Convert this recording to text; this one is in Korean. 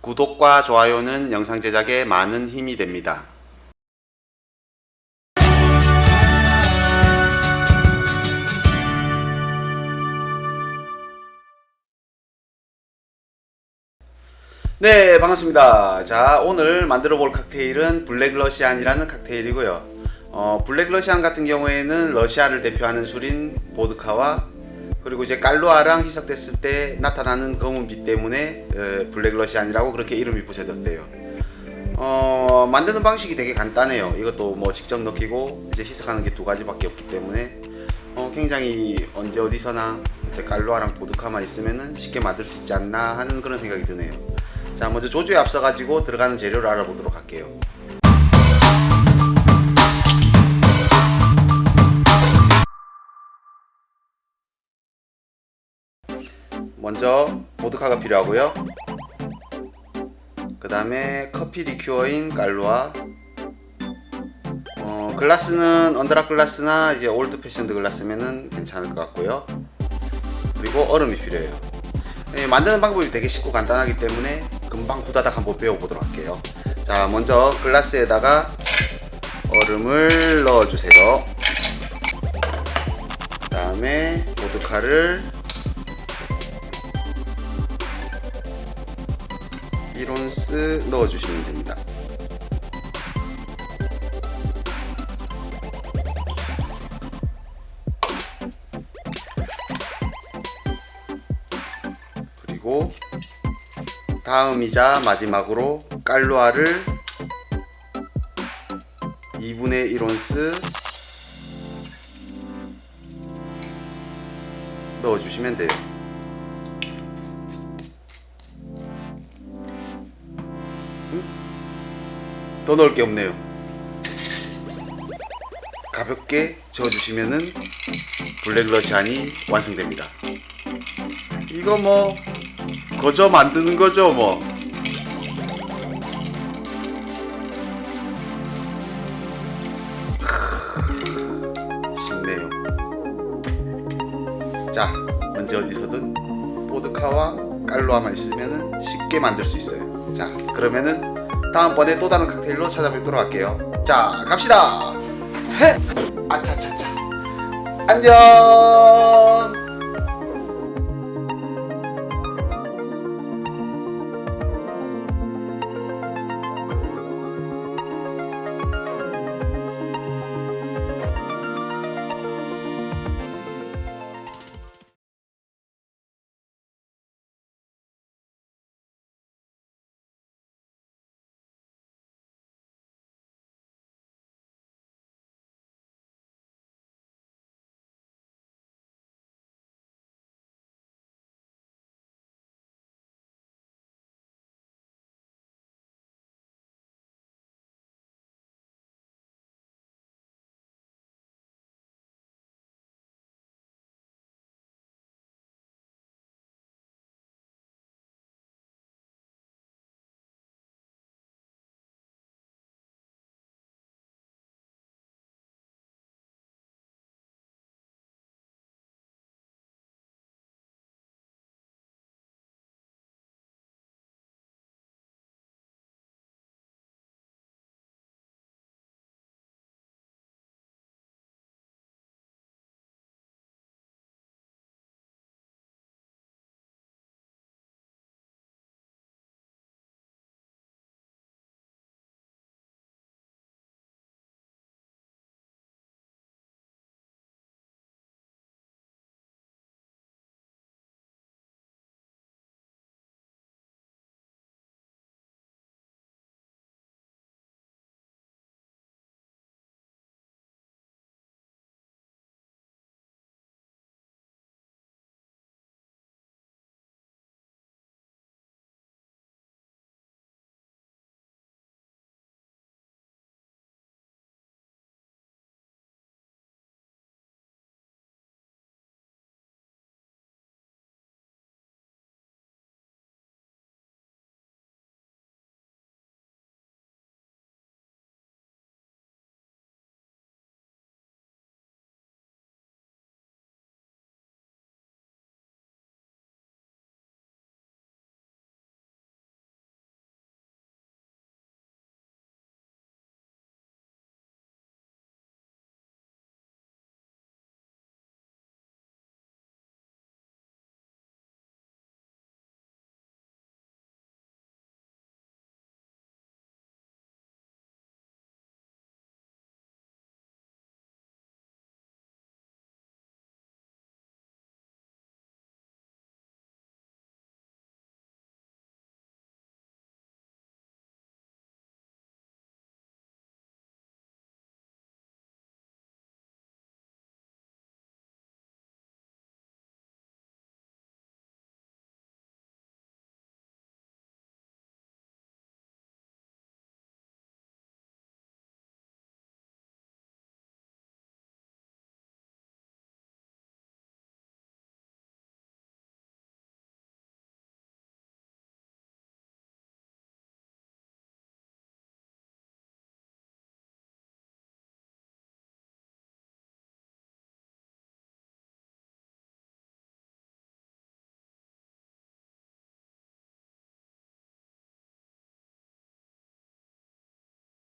구독과 좋아요는 영상 제작에 많은 힘이 됩니다. 네, 반갑습니다. 자, 오늘 만들어 볼 칵테일은 블랙 러시안이라는 칵테일이고요. 어, 블랙 러시안 같은 경우에는 러시아를 대표하는 술인 보드카와 그리고 이제 깔루아랑 희석됐을 때 나타나는 검은 빛 때문에 에, 블랙 러시안이라고 그렇게 이름이 붙여졌대요. 어, 만드는 방식이 되게 간단해요. 이것도 뭐 직접 넣기고 이제 희석하는 게 두 가지밖에 없기 때문에 어, 굉장히 언제 어디서나 이제 깔루아랑 보드카만 있으면은 쉽게 만들 수 있지 않나 하는 그런 생각이 드네요. 자, 먼저 조주에 앞서 가지고 들어가는 재료를 알아보도록 할게요. 먼저 보드카가 필요하고요. 그 다음에 커피 리큐어인 깔루아. 어, 글라스는 언더락 글라스나 이제 올드 패션드 글라스면은 괜찮을 것 같고요. 그리고 얼음이 필요해요. 예, 만드는 방법이 되게 쉽고 간단하기 때문에 금방 후다닥 한번 배워보도록 할게요. 자, 먼저 글라스에다가 얼음을 넣어주세요. 그 다음에 보드카를 1온스 넣어주시면 됩니다. 그리고 다음이자 마지막으로 깔루아를 2분의 1온스 넣어주시면 돼요. 더 넣을 게 없네요. 가볍게 저어주시면은 블랙 러시안이 완성됩니다. 이거 뭐 거저 만드는 거죠 뭐. 어디서든 보드카와 깔로아만 있으면은 쉽게 만들 수 있어요. 자, 그러면은 다음번에 또 다른 칵테일로 찾아뵙도록 할게요. 자, 갑시다. 해. 아차차차. 안녕.